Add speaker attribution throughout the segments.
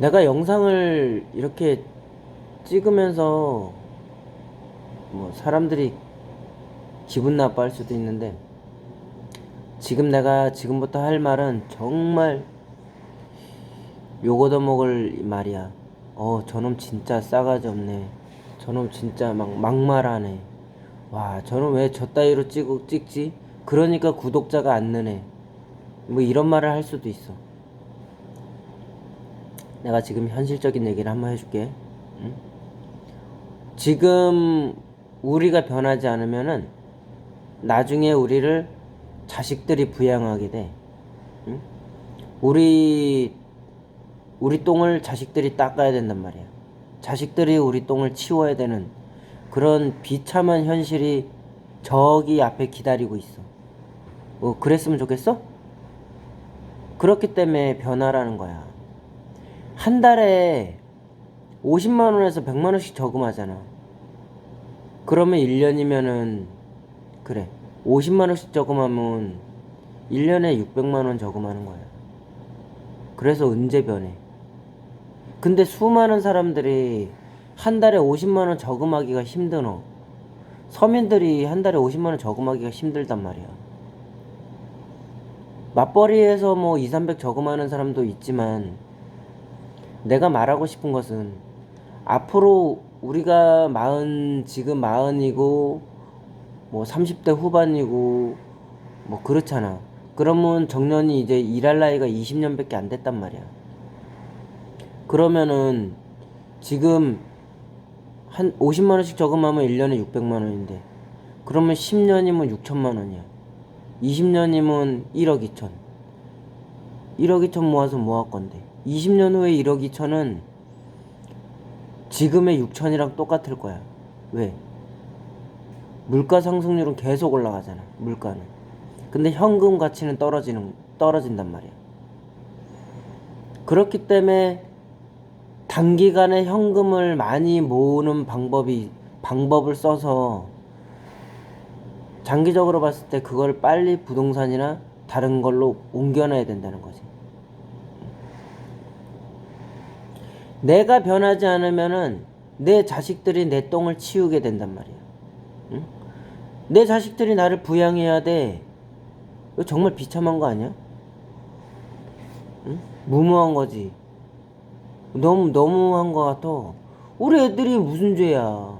Speaker 1: 내가 영상을 이렇게 찍으면서 뭐 사람들이 기분 나빠할 수도 있는데 지금 내가 지금부터 할 말은 정말 욕 얻어먹을 말이야. 어, 저놈 진짜 싸가지 없네. 저놈 진짜 막 막말하네. 와, 저놈 왜 저 따위로 찍, 찍지? 그러니까 구독자가 안 느네. 뭐 이런 말을 할 수도 있어. 내가 지금 현실적인 얘기를 한번 해줄게. 응? 지금 우리가 변하지 않으면은 나중에 우리를 자식들이 부양하게 돼. 응? 우리 우리 똥을 자식들이 닦아야 된단 말이야. 자식들이 우리 똥을 치워야 되는 그런 비참한 현실이 저기 앞에 기다리고 있어. 뭐 그랬으면 좋겠어? 그렇기 때문에 변화라는 거야. 한 달에 50만 원에서 100만 원씩 저금하잖아. 그러면 1년이면은 그래. 50만 원씩 저금하면 1년에 600만 원 저금하는 거야. 그래서 언제 변해? 근데 수많은 사람들이 한 달에 50만 원 저금하기가 힘드노. 서민들이 한 달에 50만 원 저금하기가 힘들단 말이야. 맞벌이에서 뭐 2, 300 저금하는 사람도 있지만 내가 말하고 싶은 것은 앞으로 우리가 마흔 지금 마흔이고 뭐 30대 후반이고 뭐 그렇잖아. 그러면 정년이 이제 일할 나이가 20년밖에 안 됐단 말이야. 그러면은 지금 한 50만 원씩 저금하면 1년에 600만 원인데 그러면 10년이면 6천만 원이야. 20년이면 1억 2천. 1억 2천 모아서 뭐 할 건데? 20년 후에 1억 2천은 지금의 6천이랑 똑같을 거야. 왜? 물가 상승률은 계속 올라가잖아. 물가는. 근데 현금 가치는 떨어지는 떨어진단 말이야. 그렇기 때문에 단기간에 현금을 많이 모으는 방법이 방법을 써서 장기적으로 봤을 때 그걸 빨리 부동산이나 다른 걸로 옮겨놔야 된다는 거지. 내가 변하지 않으면은 내 자식들이 내 똥을 치우게 된단 말이야. 응? 내 자식들이 나를 부양해야 돼. 이거 정말 비참한 거 아니야? 응? 무모한 거지. 너무 너무한 거 같아. 우리 애들이 무슨 죄야?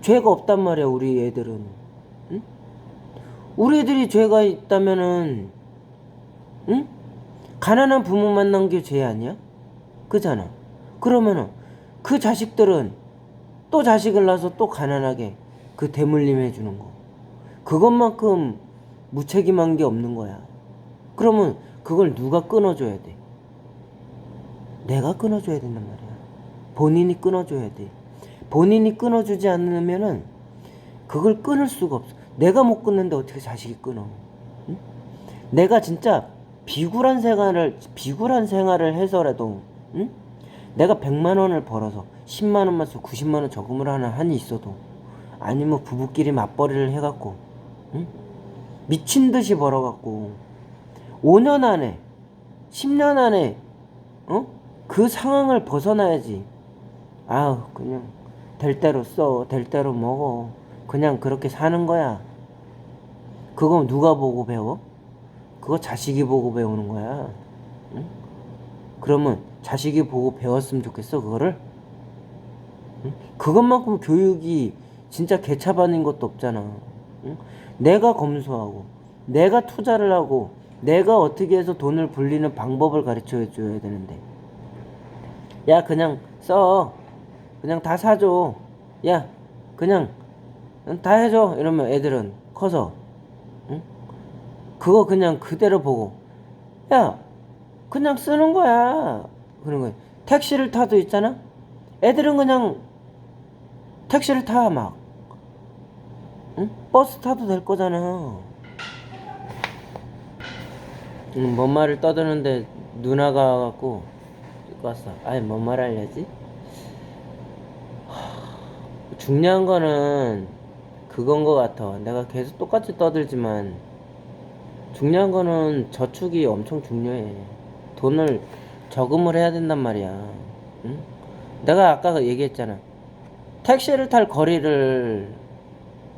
Speaker 1: 죄가 없단 말이야 우리 애들은. 응? 우리 애들이 죄가 있다면은, 응? 가난한 부모 만난 게 죄 아니야? 그잖아. 그러면은 그 자식들은 또 자식을 낳아서 또 가난하게 그 대물림 해주는 거. 그것만큼 무책임한 게 없는 거야. 그러면 그걸 누가 끊어줘야 돼? 내가 끊어줘야 된단 말이야. 본인이 끊어줘야 돼. 본인이 끊어주지 않으면은 그걸 끊을 수가 없어. 내가 못 끊는데 어떻게 자식이 끊어? 응? 내가 진짜 비굴한 생활을 비굴한 생활을 해서라도 응? 내가 100만 원을 벌어서 10만 원만 써 90만 원 저금을 하는 한이 있어도 아니면 부부끼리 맞벌이를 해갖고 응? 미친 듯이 벌어갖고 5년 안에 10년 안에 어? 그 상황을 벗어나야지 아우 그냥 될 대로 써 될 대로 먹어 그냥 그렇게 사는 거야 그거 누가 보고 배워? 그거 자식이 보고 배우는 거야 응? 그러면 자식이 보고 배웠으면 좋겠어 그거를? 응? 그것만큼 교육이 진짜 개차반인 것도 없잖아. 응? 내가 검소하고 내가 투자를 하고 내가 어떻게 해서 돈을 불리는 방법을 가르쳐 줘야 되는데. 야 그냥 써. 그냥 다 사줘. 야 그냥 다 해줘. 이러면 애들은 커서. 응? 그거 그냥 그대로 보고. 야 그냥 쓰는 거야 그런 거야 택시를 타도 있잖아? 애들은 그냥 택시를 타 막. 응? 버스 타도 될 거잖아. 응, 뭔 말을 떠드는데 누나가 갖고 듣고 왔어. 아니 뭔 말 하려지? 하, 중요한 거는 그건 거 같아. 내가 계속 똑같이 떠들지만 중요한 거는 저축이 엄청 중요해. 돈을 저금을 해야 된단 말이야. 응? 내가 아까 얘기했잖아. 택시를 탈 거리를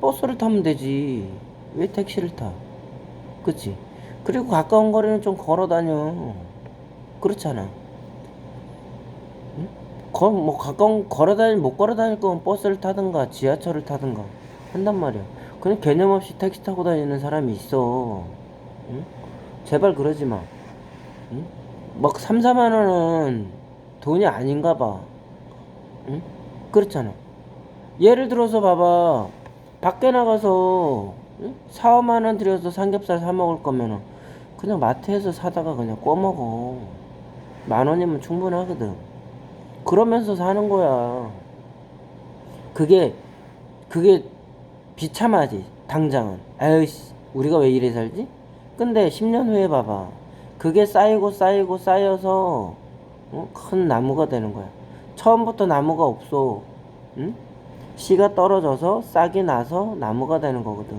Speaker 1: 버스를 타면 되지. 왜 택시를 타? 그치? 그리고 가까운 거리는 좀 걸어 다녀. 그렇잖아. 응? 거, 뭐 가까운 걸어 다니 못 걸어 다닐 거면 버스를 타든가 지하철을 타든가 한단 말이야. 그냥 개념 없이 택시 타고 다니는 사람이 있어. 응? 제발 그러지 마. 응? 막 3, 4만 원은 돈이 아닌가 봐. 응? 그렇잖아. 예를 들어서 봐봐. 밖에 나가서 응? 4, 5만 원 들여서 삼겹살 사 먹을 거면은 그냥 마트에서 사다가 그냥 구워 먹어. 만 원이면 충분하거든. 그러면서 사는 거야. 그게 그게 비참하지. 당장은. 아유 씨, 우리가 왜 이래 살지? 근데 10년 후에 봐봐. 그게 쌓이고 쌓이고 쌓여서 어? 큰 나무가 되는 거야. 처음부터 나무가 없어. 응? 씨가 떨어져서 싹이 나서 나무가 되는 거거든.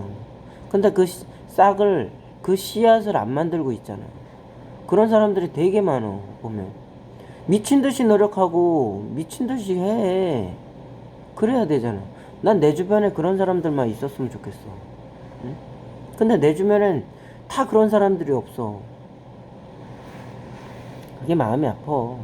Speaker 1: 근데 그 씨- 싹을 그 씨앗을 안 만들고 있잖아. 그런 사람들이 되게 많어 보면 미친 듯이 노력하고 미친 듯이 해. 그래야 되잖아. 난 내 주변에 그런 사람들만 있었으면 좋겠어. 응? 근데 내 주변엔 다 그런 사람들이 없어. 그게 마음이 아파.